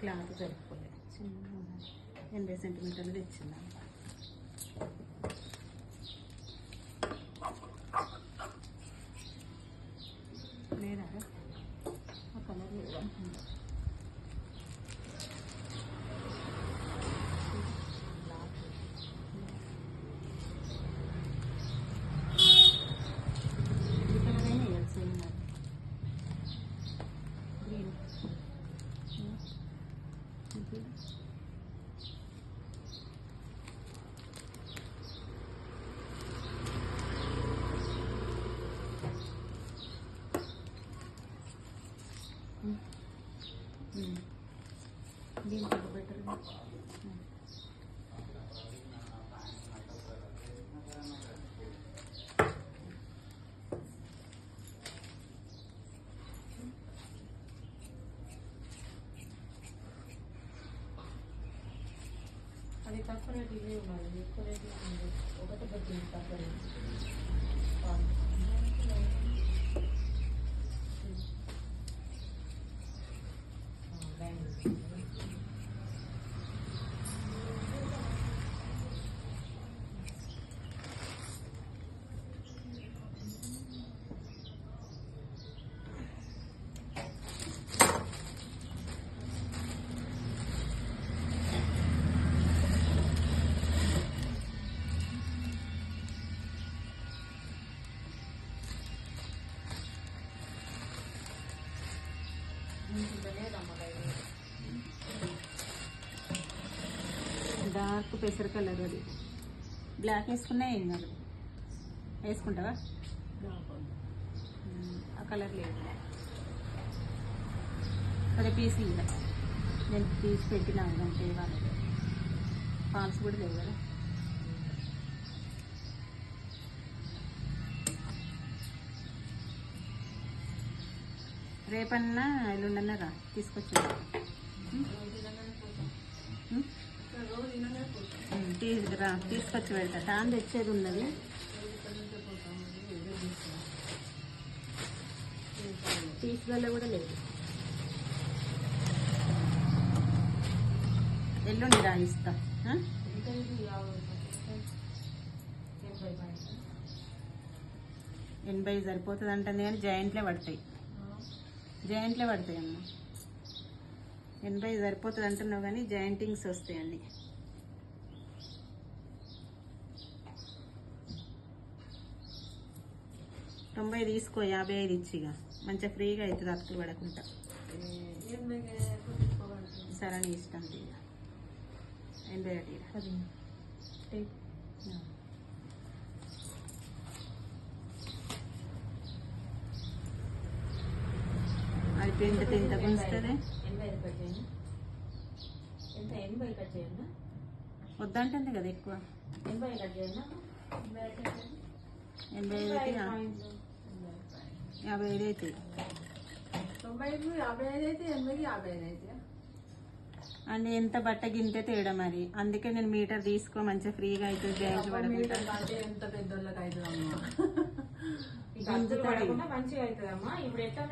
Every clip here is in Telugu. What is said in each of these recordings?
క్లాత్ సరిపోలేదు. చిన్న ఎనభై సెంటీమీటర్లు తెచ్చిందాం లేదా ఆ కలర్ లేదు అనుకుంటా ఈ కలర్ అయినా వేయాలి సేమ్ మరి గ్రీన్ ఇది దీంట్లో బెటర్ అది తక్కువ రేట్ ఇవే ఉన్నది ఎక్కువ రేట్ ఉంది ఒకటి పెట్టి డార్క్ పెసర కలర్ అది. బ్లాక్ వేసుకున్నా ఏం కాదు. వేసుకుంటావా? ఆ కలర్ లేదు. అదే పీస్ ఇవ్వ నేను తీసి పెట్టినా అంటే వాళ్ళకి. ఫాల్స్ కూడా లేవు కదా. రేపన్నా ఎల్లుండన్నా రా తీసుకొచ్చాను తీసుకురా తీసుకొచ్చి పెడతా. టాన్ తెచ్చేది ఉన్నది. తీసుకెళ్ళ కూడా లేదు. ఎల్లుండి రా ఇస్తా? ఎనభై సరిపోతుంది అంటుంది కానీ జాయింట్లే పడతాయి. జాయింట్లే పడతాయి అమ్మ ఎనభై సరిపోతుంది అంటున్నావు కానీ జాయింటింగ్స్ వస్తాయి అన్ని తొంభై తీసుకో యాభై ఐదు ఇచ్చిగా మంచిగా ఫ్రీగా అవుతుంది అతుకులు పడకుండా. సరే నీ ఇష్టం తీయ ఎనభై ఒకటి ఇరా. అది టేక్ అది పిండి ఇంత గుంచుతుంది ఎనభై ఐదు కట్ చేయండి ఎంత చేయండి వద్దంటుంది కదా ఎక్కువ ఎనభై ఐదు అయితే యాభై ఐదు అయితే అయితే అండ్ ఎంత బట్ట గింతే తేడా మరి అందుకే నేను మీటర్ తీసుకో మంచిగా ఫ్రీగా అవుతుంది జాయింట్ పడకుండా పడకుండా మంచిగా అవుతుందమ్మా. ఇప్పుడు ఎట్లా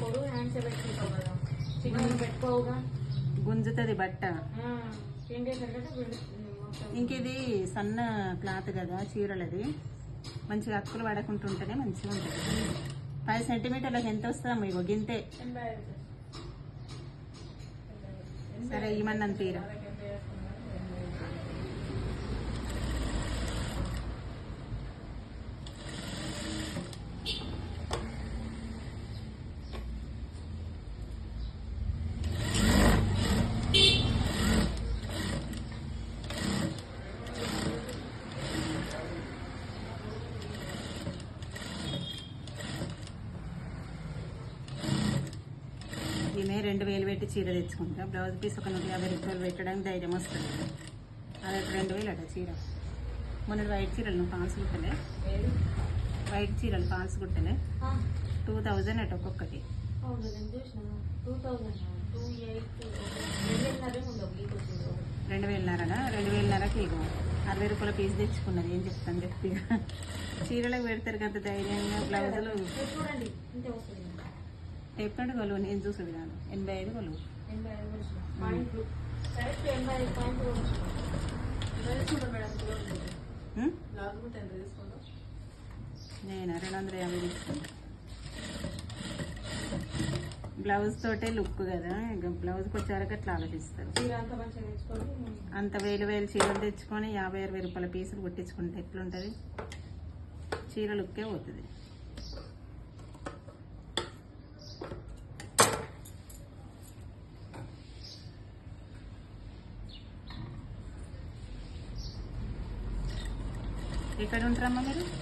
పొడుగు హ్యాండ్స్ పెట్టుకుంటావు కదా చిన్నగా పెట్టుకోవుగా? గుంజుతుంది బట్ట. పిండేసరికట మొత్తం. ఇంక ఇది సన్న క్లాత్ కదా చీరలది. మంచిగా అక్కులు పడకుంటుంటేనే మంచిగా ఉంటుంది. పది సెంటీమీటర్లకు ఎంత వస్తుందమ్మా ఇగో గింతే? సరే ఇమన్నంత తీరా ఎనభై వేసుకున్నారు ఎనభై ఐదు. ఈమె రెండు వేలు పెట్టి చీర తెచ్చుకుంటా. బ్లౌజ్ పీస్ ఒక నూట యాభై రూపాయలు పెట్టడానికి ధైర్యం వస్తుంది. అది ఒక రెండు వేలు అట చీర. మొన్న వైట్ చీరలు నువ్వు పాన్స్ కుట్టలే? ఏది? వైట్ చీరలు పాన్స్ కుట్టలే? ఆ, టూ థౌజండ్ అట ఒక్కొక్కటి. రెండు వేలన్నరనా? రెండు వేలన్నరకి ఇగో అరవై రూపాయల పీస్ తెచ్చుకున్నది. ఏం చెప్తాను చెప్పి చీరలకు పెడతారు కదా ధైర్యంగా. బ్లౌజులు చూడండి చెప్పండి కొలువు నేను చూసేది కాదు ఎనభై ఐదు కొలువు నేను రెండు వందల యాభై తీసుకున్నా బ్లౌజ్ తోటే లుక్ కదా ఇక బ్లౌజ్కి వచ్చాక అట్లా ఆలోచిస్తారు అంత వేలు వేలు చీరలు తెచ్చుకొని యాభై అరవై రూపాయల పీసులు కుట్టించుకుంటే ఎట్లుంటుంది చీర లుక్కే పోతుంది explicar un ramonero?